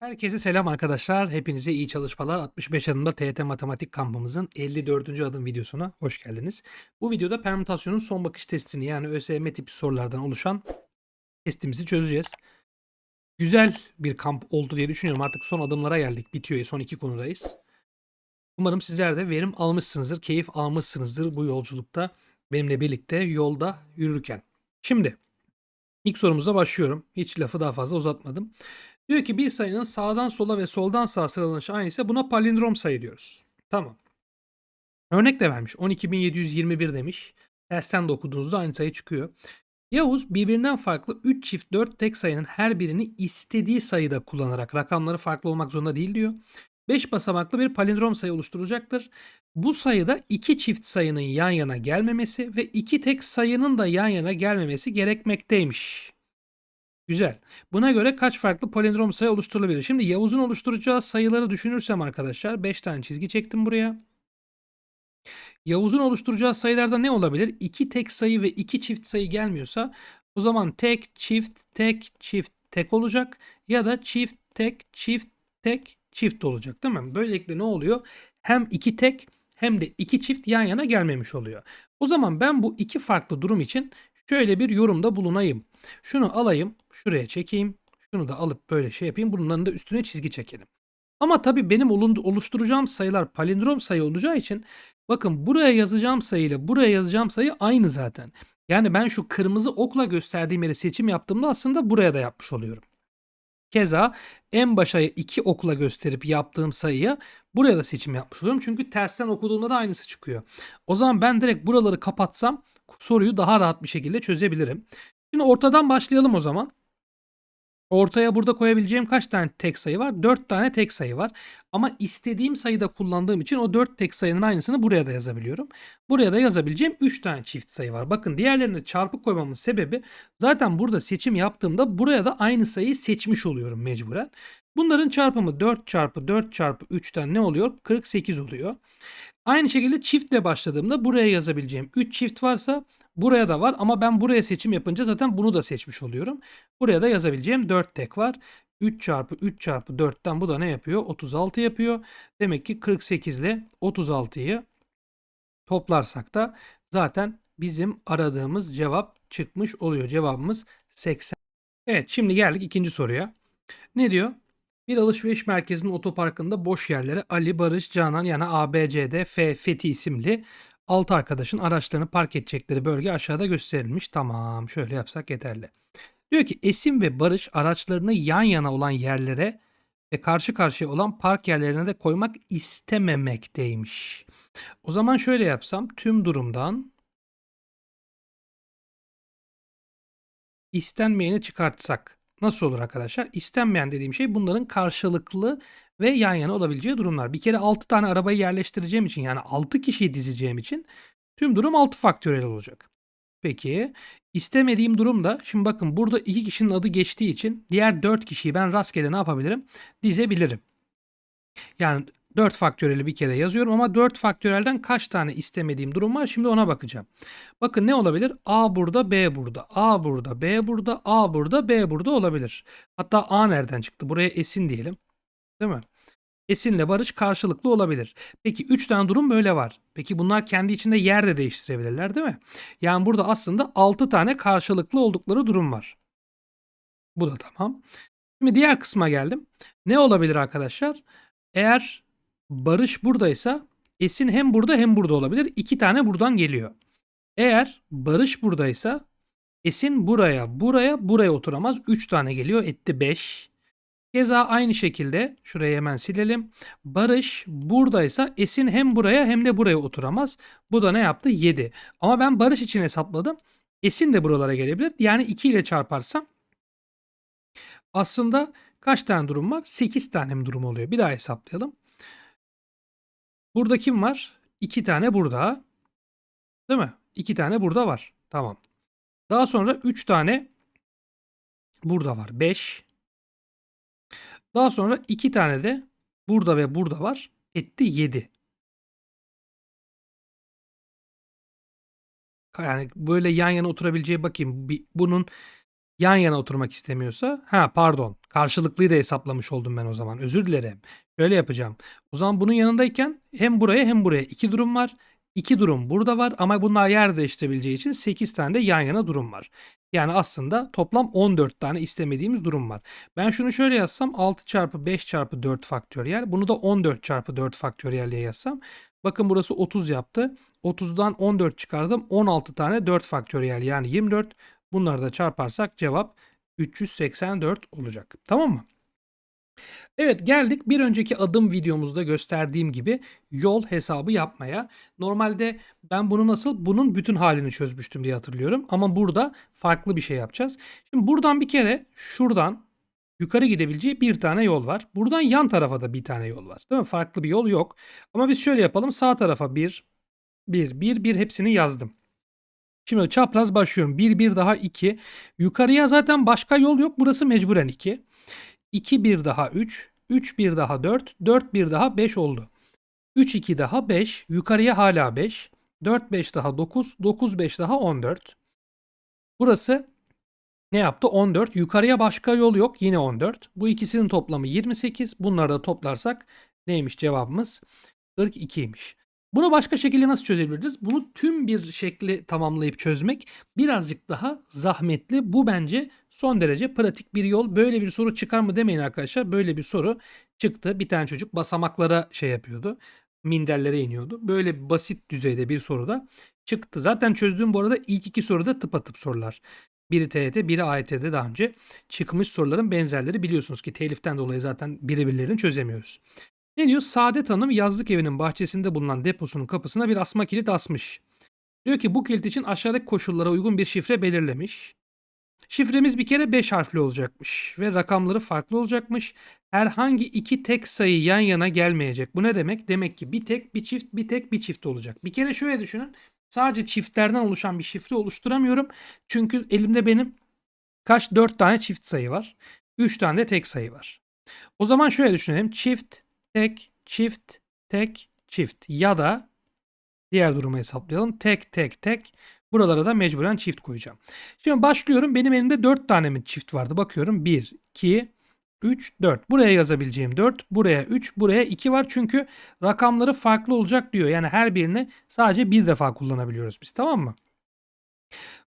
Herkese selam arkadaşlar. Hepinize iyi çalışmalar. 65 adımda TYT Matematik kampımızın 54. adım videosuna hoş geldiniz. Bu videoda permütasyonun son bakış testini yani ÖSYM tipi sorulardan oluşan testimizi çözeceğiz. Güzel bir kamp oldu diye düşünüyorum. Artık son adımlara geldik. Bitiyor. Son iki konudayız. Umarım sizler de verim almışsınızdır, keyif almışsınızdır bu yolculukta benimle birlikte yolda yürürken. Şimdi ilk sorumuza başlıyorum. Hiç lafı daha fazla uzatmadım. Diyor ki bir sayının sağdan sola ve soldan sağa sıralanışı aynıysa buna palindrom sayı diyoruz. Tamam. Örnek de vermiş. 12721 demiş. Tersten de okuduğunuzda aynı sayı çıkıyor. Yavuz birbirinden farklı 3 çift 4 tek sayının her birini istediği sayıda kullanarak rakamları farklı olmak zorunda değil diyor. 5 basamaklı bir palindrom sayı oluşturacaktır. Bu sayıda iki çift sayının yan yana gelmemesi ve iki tek sayının da yan yana gelmemesi gerekmekteymiş. Güzel. Buna göre kaç farklı palindrom sayı oluşturulabilir? Şimdi Yavuz'un oluşturacağı sayıları düşünürsem arkadaşlar 5 tane çizgi çektim buraya. Yavuz'un oluşturacağı sayılarda ne olabilir? 2 tek sayı ve 2 çift sayı gelmiyorsa o zaman tek, çift, tek, çift, tek olacak ya da çift, tek, çift, tek, çift olacak değil mi? Böylelikle ne oluyor? Hem 2 tek hem de 2 çift yan yana gelmemiş oluyor. O zaman ben bu iki farklı durum için şöyle bir yorumda bulunayım. Şunu alayım, şuraya çekeyim. Şunu da alıp böyle şey yapayım. Bunların da üstüne çizgi çekelim. Ama tabii benim oluşturacağım sayılar palindrom sayı olacağı için bakın buraya yazacağım sayı ile buraya yazacağım sayı aynı zaten. Yani ben şu kırmızı okla gösterdiğim yere seçim yaptığımda aslında buraya da yapmış oluyorum. Keza en başa iki okla gösterip yaptığım sayıya buraya da seçim yapmış oluyorum. Çünkü tersten okuduğumda da aynısı çıkıyor. O zaman ben direkt buraları kapatsam soruyu daha rahat bir şekilde çözebilirim. Şimdi ortadan başlayalım o zaman. Ortaya burada koyabileceğim kaç tane tek sayı var? 4 tane tek sayı var. Ama istediğim sayıda kullandığım için o 4 tek sayının aynısını buraya da yazabiliyorum. Buraya da yazabileceğim 3 tane çift sayı var. Bakın diğerlerine çarpı koymamın sebebi zaten burada seçim yaptığımda buraya da aynı sayıyı seçmiş oluyorum mecburen. Bunların çarpımı 4 çarpı 4 çarpı 3'ten ne oluyor? 48 oluyor. Aynı şekilde çiftle başladığımda buraya yazabileceğim 3 çift varsa buraya da var ama ben buraya seçim yapınca zaten bunu da seçmiş oluyorum. Buraya da yazabileceğim 4 tek var. 3 çarpı 3 çarpı 4'ten bu da ne yapıyor? 36 yapıyor. Demek ki 48 ile 36'yı toplarsak da zaten bizim aradığımız cevap çıkmış oluyor. Cevabımız 80. Evet şimdi geldik ikinci soruya. Ne diyor? Bir alışveriş merkezinin otoparkında boş yerlere Ali, Barış, Canan yani A, B, C, D, F, Fethi isimli 6 arkadaşın araçlarını park edecekleri bölge aşağıda gösterilmiş. Tamam şöyle yapsak yeterli. Diyor ki Esim ve Barış araçlarını yan yana olan yerlere ve karşı karşıya olan park yerlerine de koymak istememekteymiş. O zaman şöyle yapsam tüm durumdan istenmeyeni çıkartsak nasıl olur arkadaşlar? İstenmeyen dediğim şey bunların karşılıklı ve yan yana olabileceği durumlar. Bir kere 6 tane arabayı yerleştireceğim için yani 6 kişiyi dizeceğim için tüm durum 6 faktöriyel olacak. Peki istemediğim durumda şimdi bakın burada 2 kişinin adı geçtiği için diğer 4 kişiyi ben rastgele ne yapabilirim? Dizebilirim. Yani 4 faktöriyeli bir kere yazıyorum ama 4 faktörelden kaç tane istemediğim durum var şimdi ona bakacağım. Bakın ne olabilir? A burada, B burada, A burada, B burada, A burada, B burada olabilir. Hatta A nereden çıktı? Buraya Esin diyelim. Değil mi? Esin'le Barış karşılıklı olabilir. Peki 3 tane durum böyle var. Peki bunlar kendi içinde yer de değiştirebilirler değil mi? Yani burada aslında 6 tane karşılıklı oldukları durum var. Bu da tamam. Şimdi diğer kısma geldim. Ne olabilir arkadaşlar? Eğer Barış buradaysa Esin hem burada hem burada olabilir. İki tane buradan geliyor. Eğer Barış buradaysa Esin buraya, buraya, buraya oturamaz. 3 tane geliyor. Etti 5. Keza aynı şekilde şurayı hemen silelim. Barış buradaysa Esin hem buraya hem de buraya oturamaz. Bu da ne yaptı? 7. Ama ben Barış için hesapladım. Esin de buralara gelebilir. Yani 2 ile çarparsam aslında kaç tane durum var? 8 tane mi durum oluyor? Bir daha hesaplayalım. Burada kim var? 2 tane burada. Değil mi? 2 tane burada var. Tamam. Daha sonra 3 tane burada var. 5. Daha sonra 2 tane de burada ve burada var. Etti 7. Yani böyle yan yana oturabileceği bakayım. Bunun yan yana oturmak istemiyorsa ha pardon karşılıklıyı da hesaplamış oldum ben o zaman özür dilerim. Şöyle yapacağım. O zaman bunun yanındayken hem buraya hem buraya iki durum var. İki durum burada var ama bunlar yer değiştirebileceği için 8 tane de yan yana durum var. Yani aslında toplam 14 tane istemediğimiz durum var. Ben şunu şöyle yazsam 6 çarpı 5 çarpı 4 faktöriyel. Bunu da 14 çarpı 4 faktöriyel diye yazsam. Bakın burası 30 yaptı. 30'dan 14 çıkardım. 16 tane 4 faktöriyel yani 24. Bunları da çarparsak cevap 384 olacak. Tamam mı? Evet geldik bir önceki adım videomuzda gösterdiğim gibi yol hesabı yapmaya. Normalde ben bunu nasıl bunun bütün halini çözmüştüm diye hatırlıyorum. Ama burada farklı bir şey yapacağız. Şimdi buradan bir kere şuradan yukarı gidebileceği bir tane yol var. Buradan yan tarafa da bir tane yol var. Değil mi? Farklı bir yol yok. Ama biz şöyle yapalım. Sağ tarafa bir, bir, bir, bir hepsini yazdım. Şimdi çapraz başlıyorum. 1 1 daha 2. Yukarıya zaten başka yol yok. Burası mecburen 2. 2 1 daha 3. 3 1 daha 4. 4 1 daha 5 oldu. 3 2 daha 5. Yukarıya hala 5. 4 5 daha 9. 9 5 daha 14. Burası ne yaptı? 14. Yukarıya başka yol yok. Yine 14. Bu ikisinin toplamı 28. Bunları da toplarsak neymiş cevabımız? 42'ymiş. Bunu başka şekilde nasıl çözebiliriz? Bunu tüm bir şekli tamamlayıp çözmek birazcık daha zahmetli. Bu bence son derece pratik bir yol. Böyle bir soru çıkar mı demeyin arkadaşlar. Böyle bir soru çıktı. Bir tane çocuk basamaklara şey yapıyordu. Minderlere iniyordu. Böyle basit düzeyde bir soru da çıktı. Zaten çözdüğüm bu arada ilk iki soruda tıpatıp sorular. Biri TYT, biri AYT'de daha önce çıkmış soruların benzerleri biliyorsunuz ki teliften dolayı zaten birebirlerini çözemiyoruz. Ne diyor? Saadet Hanım yazlık evinin bahçesinde bulunan deposunun kapısına bir asma kilit asmış. Diyor ki bu kilit için aşağıdaki koşullara uygun bir şifre belirlemiş. Şifremiz bir kere 5 harfli olacakmış ve rakamları farklı olacakmış. Herhangi iki tek sayı yan yana gelmeyecek. Bu ne demek? Demek ki bir tek, bir çift, bir tek, bir çift olacak. Bir kere şöyle düşünün. Sadece çiftlerden oluşan bir şifre oluşturamıyorum. Çünkü elimde benim kaç 4 tane çift sayı var. 3 tane de tek sayı var. O zaman şöyle düşünelim. Çift, tek, çift, tek, çift ya da diğer durumu hesaplayalım. Tek, tek, tek. Buralara da mecburen çift koyacağım. Şimdi başlıyorum. Benim elimde 4 tane mi çift vardı? Bakıyorum. 1, 2, 3, 4. Buraya yazabileceğim 4. Buraya 3. Buraya 2 var. Çünkü rakamları farklı olacak diyor. Yani her birini sadece bir defa kullanabiliyoruz biz. Tamam mı?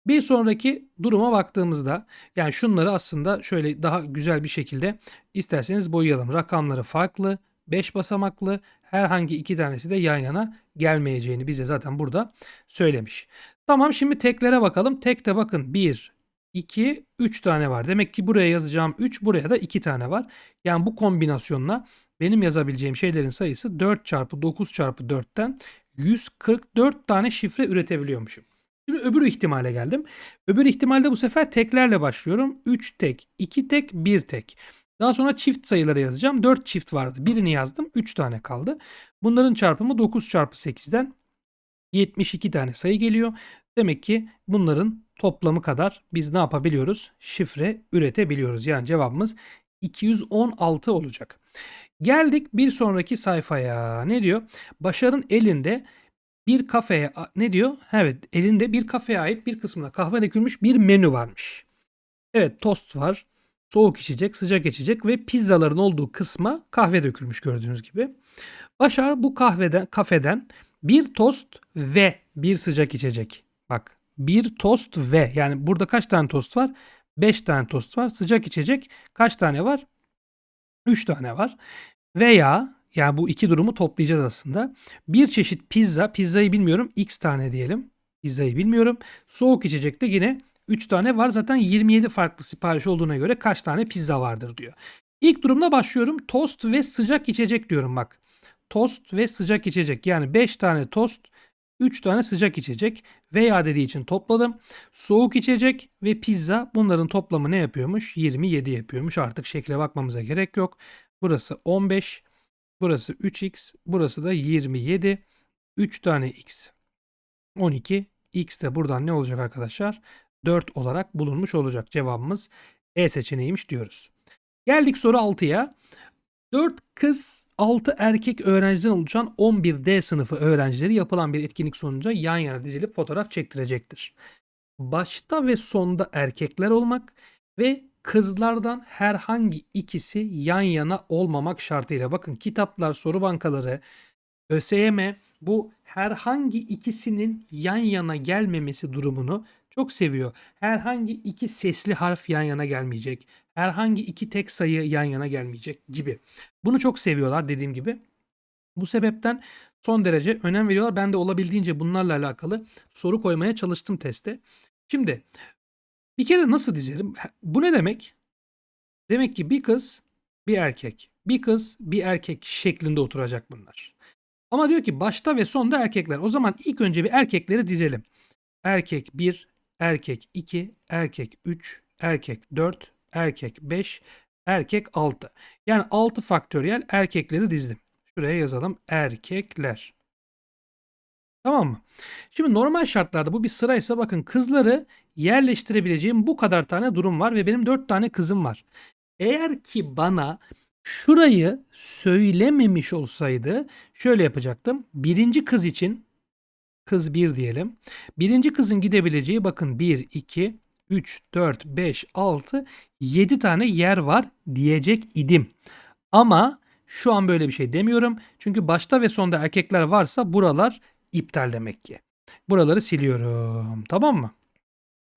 Bir sonraki duruma baktığımızda yani şunları aslında şöyle daha güzel bir şekilde isterseniz boyayalım. Rakamları farklı, 5 basamaklı, herhangi iki tanesi de yan yana gelmeyeceğini bize zaten burada söylemiş. Tamam şimdi teklere bakalım. Tekte bakın 1, 2, 3 tane var. Demek ki buraya yazacağım 3, buraya da 2 tane var. Yani bu kombinasyonla benim yazabileceğim şeylerin sayısı 4 çarpı 9 çarpı 4'ten 144 tane şifre üretebiliyormuşum. Şimdi öbür ihtimale geldim. Öbür ihtimalde bu sefer teklerle başlıyorum. 3 tek, 2 tek, 1 tek. Daha sonra çift sayıları yazacağım. 4 çift vardı. Birini yazdım. 3 tane kaldı. Bunların çarpımı 9 çarpı 8'den 72 tane sayı geliyor. Demek ki bunların toplamı kadar biz ne yapabiliyoruz? Şifre üretebiliyoruz. Yani cevabımız 216 olacak. Geldik bir sonraki sayfaya. Ne diyor? Başar'ın elinde bir kafeye ne diyor? Evet elinde bir kafeye ait bir kısmına kahve dökülmüş bir menü varmış. Evet tost var, soğuk içecek, sıcak içecek ve pizzaların olduğu kısma kahve dökülmüş gördüğünüz gibi. Başar bu kahveden, kafeden bir tost ve bir sıcak içecek. Bak bir tost ve yani burada kaç tane tost var? 5 tane tost var. Sıcak içecek kaç tane var? 3 tane var. Veya yani bu iki durumu toplayacağız aslında. Bir çeşit pizza, pizzayı bilmiyorum x tane diyelim. Pizzayı bilmiyorum. Soğuk içecekte yine 3 tane var. Zaten 27 farklı sipariş olduğuna göre kaç tane pizza vardır diyor. İlk durumda başlıyorum. Tost ve sıcak içecek diyorum bak. Tost ve sıcak içecek. Yani 5 tane tost, 3 tane sıcak içecek veya dediği için topladım. Soğuk içecek ve pizza bunların toplamı ne yapıyormuş? 27 yapıyormuş. Artık şekle bakmamıza gerek yok. Burası 15, burası 3x, burası da 27. 3 tane x. 12. X de buradan ne olacak arkadaşlar? 4 olarak bulunmuş olacak. Cevabımız E seçeneğiymiş diyoruz. Geldik soru 6'ya. 4 kız 6 erkek öğrenciden oluşan 11D sınıfı öğrencileri yapılan bir etkinlik sonucu yan yana dizilip fotoğraf çektirecektir. Başta ve sonda erkekler olmak, ve kızlardan herhangi ikisi yan yana olmamak şartıyla. Bakın kitaplar, soru bankaları, ÖSYM bu herhangi ikisinin yan yana gelmemesi durumunu çok seviyor. Herhangi iki sesli harf yan yana gelmeyecek. Herhangi iki tek sayı yan yana gelmeyecek gibi. Bunu çok seviyorlar dediğim gibi. Bu sebepten son derece önem veriyorlar. Ben de olabildiğince bunlarla alakalı soru koymaya çalıştım teste. Şimdi bir kere nasıl dizerim? Bu ne demek? Demek ki bir kız, bir erkek, bir kız, bir erkek şeklinde oturacak bunlar. Ama diyor ki başta ve sonda erkekler. O zaman ilk önce bir erkekleri dizelim. Erkek 1, erkek 2, erkek 3, erkek 4, erkek 5, erkek 6. Yani 6 faktöriyel erkekleri dizdim. Şuraya yazalım erkekler. Tamam mı? Şimdi normal şartlarda bu bir sıraysa bakın kızları yerleştirebileceğim bu kadar tane durum var ve benim 4 tane kızım var. Eğer ki bana şurayı söylememiş olsaydı şöyle yapacaktım. Birinci kız için kız 1 diyelim. Birinci kızın gidebileceği bakın 1, 2, 3, 4, 5, 6, 7 tane yer var diyecek idim. Ama şu an böyle bir şey demiyorum. Çünkü başta ve sonda erkekler varsa buralar iptal demek ki. Buraları siliyorum. Tamam mı?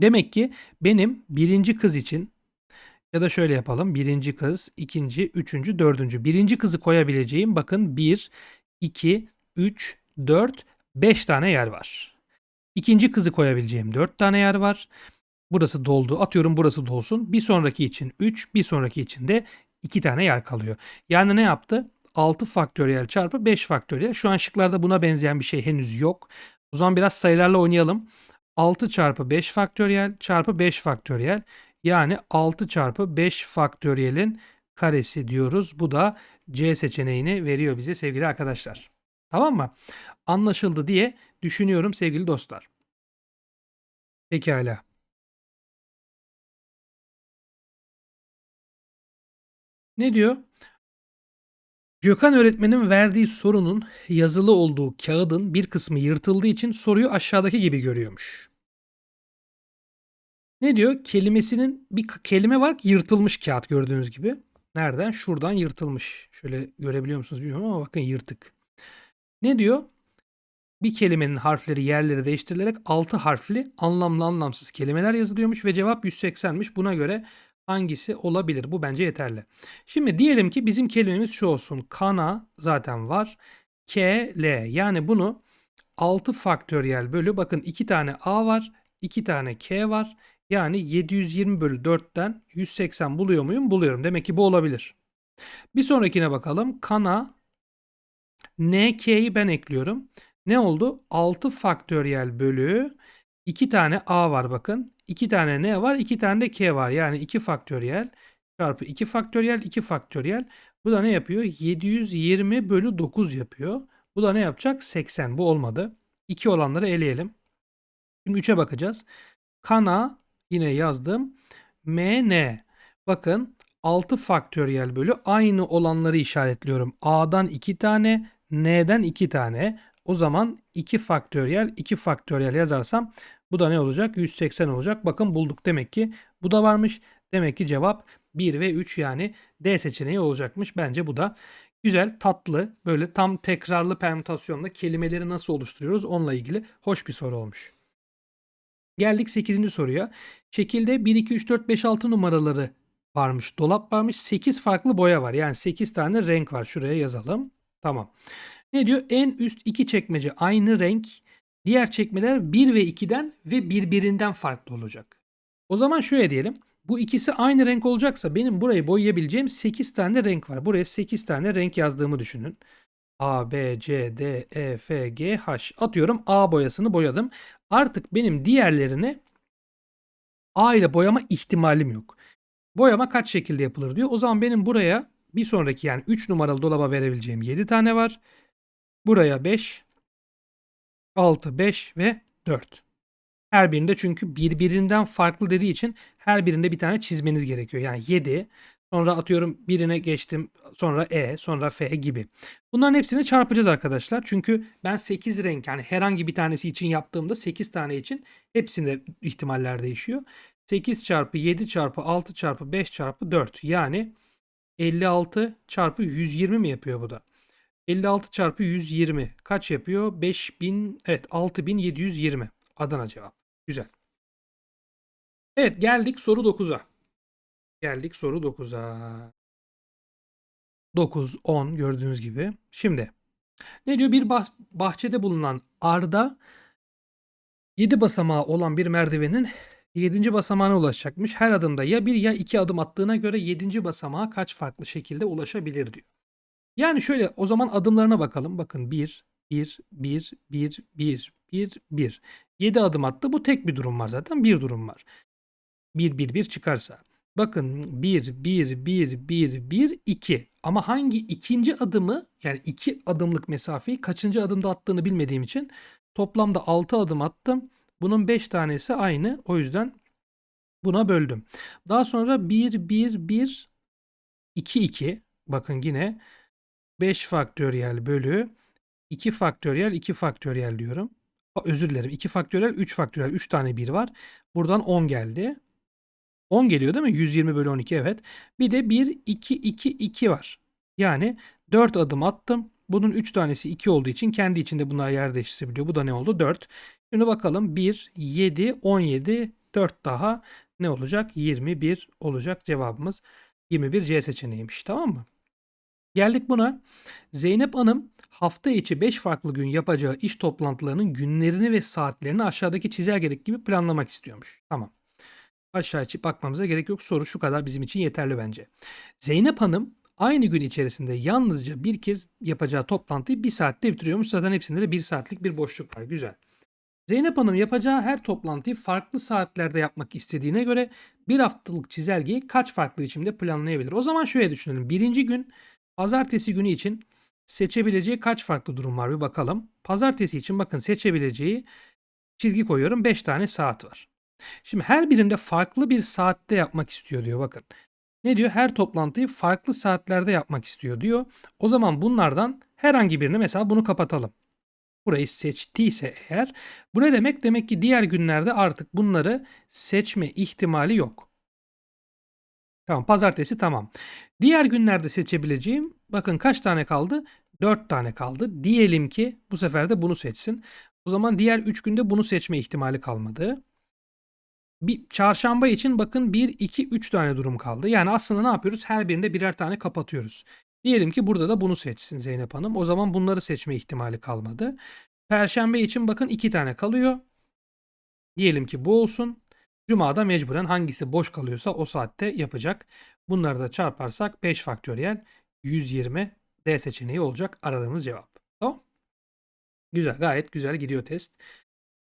Demek ki benim birinci kız için ya da şöyle yapalım. Birinci kız, ikinci, üçüncü, dördüncü. Birinci kızı koyabileceğim bakın 1, 2, 3, 4, 5 tane yer var. İkinci kızı koyabileceğim 4 tane yer var. Burası doldu. Atıyorum burası dolsun. Bir sonraki için 3, bir sonraki için de 2 tane yer kalıyor. Yani ne yaptı? 6 faktöriyel çarpı 5 faktöriyel. Şu an şıklarda buna benzeyen bir şey henüz yok. O zaman biraz sayılarla oynayalım. 6 çarpı 5 faktöriyel çarpı 5 faktöriyel. Yani 6 çarpı 5 faktöriyelin karesi diyoruz. Bu da C seçeneğini veriyor bize sevgili arkadaşlar. Tamam mı? Anlaşıldı diye düşünüyorum sevgili dostlar. Pekala. Ne diyor? Gökhan öğretmenin verdiği sorunun yazılı olduğu kağıdın bir kısmı yırtıldığı için soruyu aşağıdaki gibi görüyormuş. Ne diyor? Kelimesinin bir kelime var yırtılmış kağıt gördüğünüz gibi. Nereden? Şuradan yırtılmış. Şöyle görebiliyor musunuz bilmiyorum ama bakın yırtık. Ne diyor? Bir kelimenin harfleri yerleri değiştirilerek 6 harfli anlamlı anlamsız kelimeler yazılıyormuş ve cevap 180'miş. Buna göre hangisi olabilir? Bu bence yeterli. Şimdi diyelim ki bizim kelimemiz şu olsun. Kana zaten var. K, L. Yani bunu 6 faktöriyel bölü bakın 2 tane A var. 2 tane K var. Yani 720 bölü 4'ten 180 buluyor muyum? Buluyorum. Demek ki bu olabilir. Bir sonrakine bakalım. Kana NK'yi ben ekliyorum. Ne oldu? 6 faktöriyel bölü 2 tane A var bakın. 2 tane N var. 2 tane de K var. Yani 2 faktöriyel çarpı 2 faktöriyel 2 faktöriyel. Bu da ne yapıyor? 720 bölü 9 yapıyor. Bu da ne yapacak? 80. Bu olmadı. 2 olanları eleyelim. Şimdi 3'e bakacağız. Kana yine yazdım. MN. Bakın 6 faktöriyel bölü aynı olanları işaretliyorum. A'dan 2 tane, N'den 2 tane. O zaman 2 faktöriyel 2 faktöriyel yazarsam bu da ne olacak? 180 olacak. Bakın bulduk demek ki bu da varmış. Demek ki cevap 1 ve 3 yani D seçeneği olacakmış. Bence bu da güzel, tatlı, böyle tam tekrarlı permütasyonla kelimeleri nasıl oluşturuyoruz onunla ilgili hoş bir soru olmuş. Geldik 8. soruya. Şekilde 1, 2, 3, 4, 5, 6 numaraları varmış. Dolap varmış. 8 farklı boya var. Yani 8 tane renk var. Şuraya yazalım. Tamam. Ne diyor? En üst iki çekmece aynı renk. Diğer çekmeler 1 ve 2'den ve birbirinden farklı olacak. O zaman şöyle diyelim. Bu ikisi aynı renk olacaksa benim burayı boyayabileceğim 8 tane renk var. Buraya 8 tane renk yazdığımı düşünün. A, B, C, D, E, F, G, H. Atıyorum A boyasını boyadım. Artık benim diğerlerini A ile boyama ihtimalim yok. Boyama kaç şekilde yapılır diyor. O zaman benim buraya bir sonraki yani 3 numaralı dolaba verebileceğim 7 tane var. Buraya 5, 6, 5 ve 4. Her birinde çünkü birbirinden farklı dediği için her birinde bir tane çizmeniz gerekiyor. Yani 7, sonra atıyorum birine geçtim, sonra E, sonra F gibi. Bunların hepsini çarpacağız arkadaşlar. Çünkü ben 8 renk yani herhangi bir tanesi için yaptığımda 8 tane için hepsinde ihtimaller değişiyor. 8 çarpı 7 çarpı 6 çarpı 5 çarpı 4. Yani 56 çarpı 120 mi yapıyor bu da? 56 çarpı 120 kaç yapıyor? 5000 evet 6720 Adana cevap. Güzel. Evet geldik soru 9'a. Geldik soru 9'a. 9, 10 gördüğünüz gibi. Şimdi ne diyor? Bir bah- bahçede bulunan arda 7 basamağı olan bir merdivenin 7. basamağına ulaşacakmış. Her adımda ya bir ya iki adım attığına göre 7. basamağa kaç farklı şekilde ulaşabilir diyor. Yani şöyle o zaman adımlarına bakalım. Bakın 1, 1, 1, 1, 1, 1, 1. 7 adım attı. Bu tek bir durum var zaten. Bir durum var. 1, 1, 1 çıkarsa. Bakın 1, 1, 1, 1, 1, 2. Ama hangi ikinci adımı yani iki adımlık mesafeyi kaçıncı adımda attığını bilmediğim için toplamda 6 adım attım. Bunun 5 tanesi aynı. O yüzden buna böldüm. Daha sonra 1, 1, 1, 2, 2. Bakın yine 5 faktöriyel bölü 2 faktöriyel 2 faktöriyel diyorum. Özür dilerim. 2 faktöriyel 3 faktöriyel 3 tane 1 var. Buradan 10 geldi. 10 geliyor değil mi? 120 bölü 12 evet. Bir de 1, 2, 2, 2 var. Yani 4 adım attım. Bunun 3 tanesi 2 olduğu için kendi içinde bunlar yer değiştirebiliyor. Bu da ne oldu? 4. Şimdi bakalım 1, 7, 17, 4 daha ne olacak? 21 olacak cevabımız. 21 C seçeneğiymiş tamam mı? Geldik buna. Zeynep Hanım hafta içi 5 farklı gün yapacağı iş toplantılarının günlerini ve saatlerini aşağıdaki çizelgedeki gibi planlamak istiyormuş. Tamam. Aşağı içi bakmamıza gerek yok. Soru şu kadar bizim için yeterli bence. Zeynep Hanım aynı gün içerisinde yalnızca bir kez yapacağı toplantıyı bir saatte bitiriyormuş. Zaten hepsinde de bir saatlik bir boşluk var. Güzel. Zeynep Hanım yapacağı her toplantıyı farklı saatlerde yapmak istediğine göre bir haftalık çizelgeyi kaç farklı biçimde planlayabilir? O zaman şöyle düşünelim. Birinci gün pazartesi günü için seçebileceği kaç farklı durum var bir bakalım. Pazartesi için bakın seçebileceği çizgi koyuyorum 5 tane saat var. Şimdi her birinde farklı bir saatte yapmak istiyor diyor bakın. Ne diyor? Her toplantıyı farklı saatlerde yapmak istiyor diyor. O zaman bunlardan herhangi birini mesela bunu kapatalım. Burayı seçtiyse eğer bu ne demek? Demek ki diğer günlerde artık bunları seçme ihtimali yok. Tamam pazartesi tamam. Diğer günlerde seçebileceğim bakın kaç tane kaldı? 4 tane kaldı. Diyelim ki bu sefer de bunu seçsin. O zaman diğer 3 günde bunu seçme ihtimali kalmadı. Bir çarşamba için bakın 1, 2, 3 tane durum kaldı. Yani aslında ne yapıyoruz? Her birinde birer tane kapatıyoruz. Diyelim ki burada da bunu seçsin Zeynep Hanım. O zaman bunları seçme ihtimali kalmadı. Perşembe için bakın 2 tane kalıyor. Diyelim ki bu olsun. Cuma'da mecburen hangisi boş kalıyorsa o saatte yapacak. Bunları da çarparsak 5 faktöriyel 120 D seçeneği olacak aradığımız cevap. Tamam. Güzel gayet güzel gidiyor test.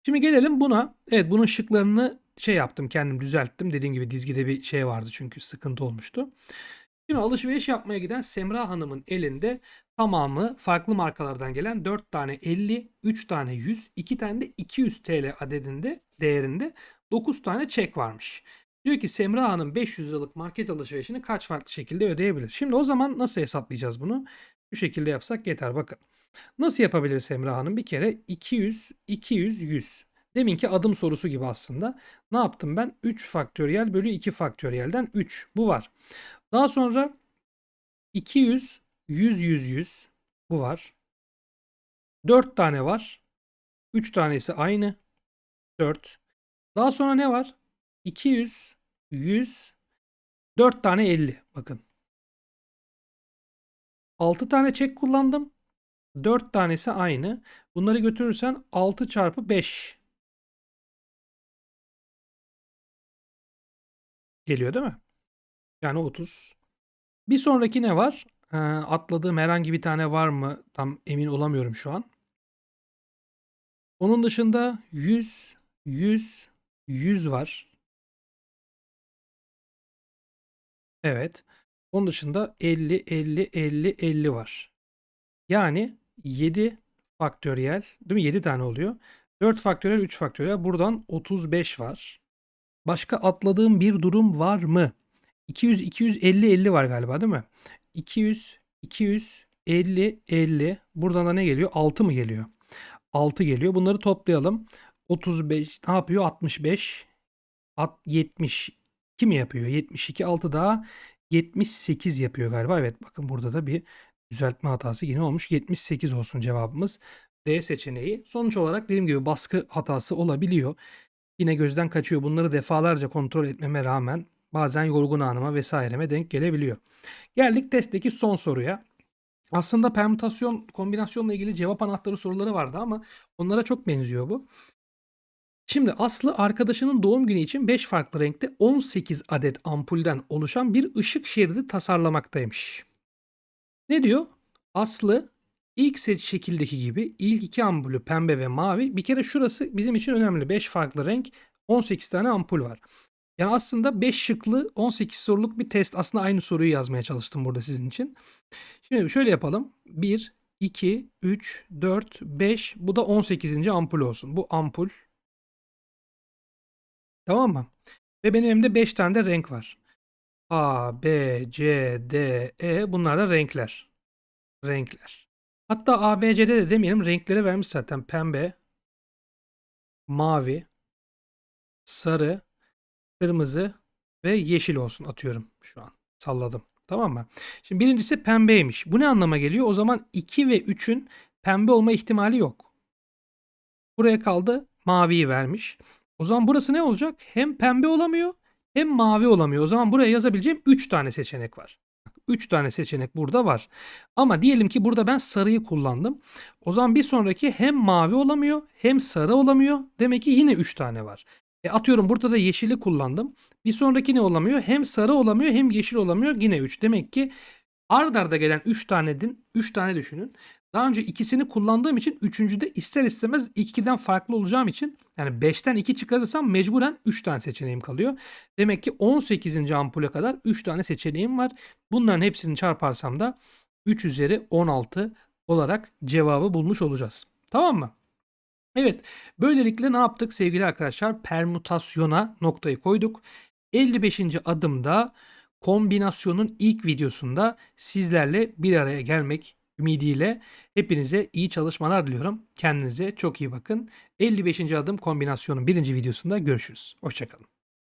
Şimdi gelelim buna. Evet bunun şıklarını şey yaptım kendim düzelttim. Dediğim gibi dizgide bir şey vardı çünkü sıkıntı olmuştu. Şimdi alışveriş yapmaya giden Semra Hanım'ın elinde tamamı farklı markalardan gelen 4 tane 50, 3 tane 100, 2 tane de 200 TL adedinde değerinde 9 tane çek varmış. Diyor ki Semra Hanım 500 liralık market alışverişini kaç farklı şekilde ödeyebilir? Şimdi o zaman nasıl hesaplayacağız bunu? Şu şekilde yapsak yeter bakın. Nasıl yapabilir Semra Hanım? Bir kere 200, 200, 100. Deminki adım sorusu gibi aslında. Ne yaptım ben? 3 faktöriyel bölü 2 faktöriyelden 3. Bu var. Daha sonra 200, 100, 100, 100. Bu var. 4 tane var. 3 tanesi aynı. 4. Daha sonra ne var? 200, 100, 4 tane 50. Bakın. 6 tane çek kullandım. 4 tanesi aynı. Bunları götürürsen 6 çarpı 5 geliyor değil mi? Yani 30. Bir sonraki ne var? Ee, atladığım herhangi bir tane var mı? Tam emin olamıyorum şu an. Onun dışında 100, 100, 100 var. Evet. Onun dışında 50, 50, 50, 50 var. Yani 7 faktöriyel, değil mi? 7 tane oluyor. 4 faktöriyel, 3 faktöriyel. Buradan 35 var. Başka atladığım bir durum var mı? 200, 250, 50 var galiba değil mi? 200, 200, 50, 50. Buradan da ne geliyor? 6 mı geliyor? 6 geliyor. Bunları toplayalım. 35 ne yapıyor? 65. At 72 mi yapıyor? 72 6 daha 78 yapıyor galiba. Evet bakın burada da bir düzeltme hatası yine olmuş. 78 olsun cevabımız. D seçeneği. Sonuç olarak dediğim gibi baskı hatası olabiliyor. Yine gözden kaçıyor. Bunları defalarca kontrol etmeme rağmen bazen yorgun anıma vesaireme denk gelebiliyor. Geldik testteki son soruya. Aslında permütasyon, kombinasyonla ilgili cevap anahtarı soruları vardı ama onlara çok benziyor bu. Şimdi Aslı arkadaşının doğum günü için 5 farklı renkte 18 adet ampulden oluşan bir ışık şeridi tasarlamaktaymış. Ne diyor? Aslı ilk seç şekildeki gibi ilk iki ampulü pembe ve mavi. Bir kere şurası bizim için önemli. 5 farklı renk 18 tane ampul var. Yani aslında 5 şıklı 18 soruluk bir test. Aslında aynı soruyu yazmaya çalıştım burada sizin için. Şimdi şöyle yapalım. 1, 2, 3, 4, 5. Bu da 18. ampul olsun. Bu ampul. Tamam mı? Ve benim elimde 5 tane de renk var. A, B, C, D, E. Bunlar da renkler. Renkler. Hatta A, B, C'de de demeyelim. Renkleri vermiş zaten. Pembe, mavi, sarı, kırmızı ve yeşil olsun atıyorum şu an. Salladım. Tamam mı? Şimdi birincisi pembeymiş. Bu ne anlama geliyor? O zaman 2 ve 3'ün pembe olma ihtimali yok. Buraya kaldı maviyi vermiş. O zaman burası ne olacak? Hem pembe olamıyor hem mavi olamıyor. O zaman buraya yazabileceğim 3 tane seçenek var. 3 tane seçenek burada var. Ama diyelim ki burada ben sarıyı kullandım. O zaman bir sonraki hem mavi olamıyor hem sarı olamıyor. Demek ki yine 3 tane var. E atıyorum burada da yeşili kullandım. Bir sonraki ne olamıyor? Hem sarı olamıyor hem yeşil olamıyor. Yine 3. Demek ki ard arda gelen 3 tane din, 3 tane düşünün. Daha önce ikisini kullandığım için üçüncüde ister istemez 2'den farklı olacağım için yani 5'ten 2 çıkarırsam mecburen 3 tane seçeneğim kalıyor. Demek ki 18. ampule kadar 3 tane seçeneğim var. Bunların hepsini çarparsam da 3 üzeri 16 olarak cevabı bulmuş olacağız. Tamam mı? Evet, böylelikle ne yaptık sevgili arkadaşlar? Permütasyona noktayı koyduk. 55. adımda kombinasyonun ilk videosunda sizlerle bir araya gelmek ümidiyle hepinize iyi çalışmalar diliyorum. Kendinize çok iyi bakın. 55. adım kombinasyonun birinci videosunda görüşürüz. Hoşçakalın.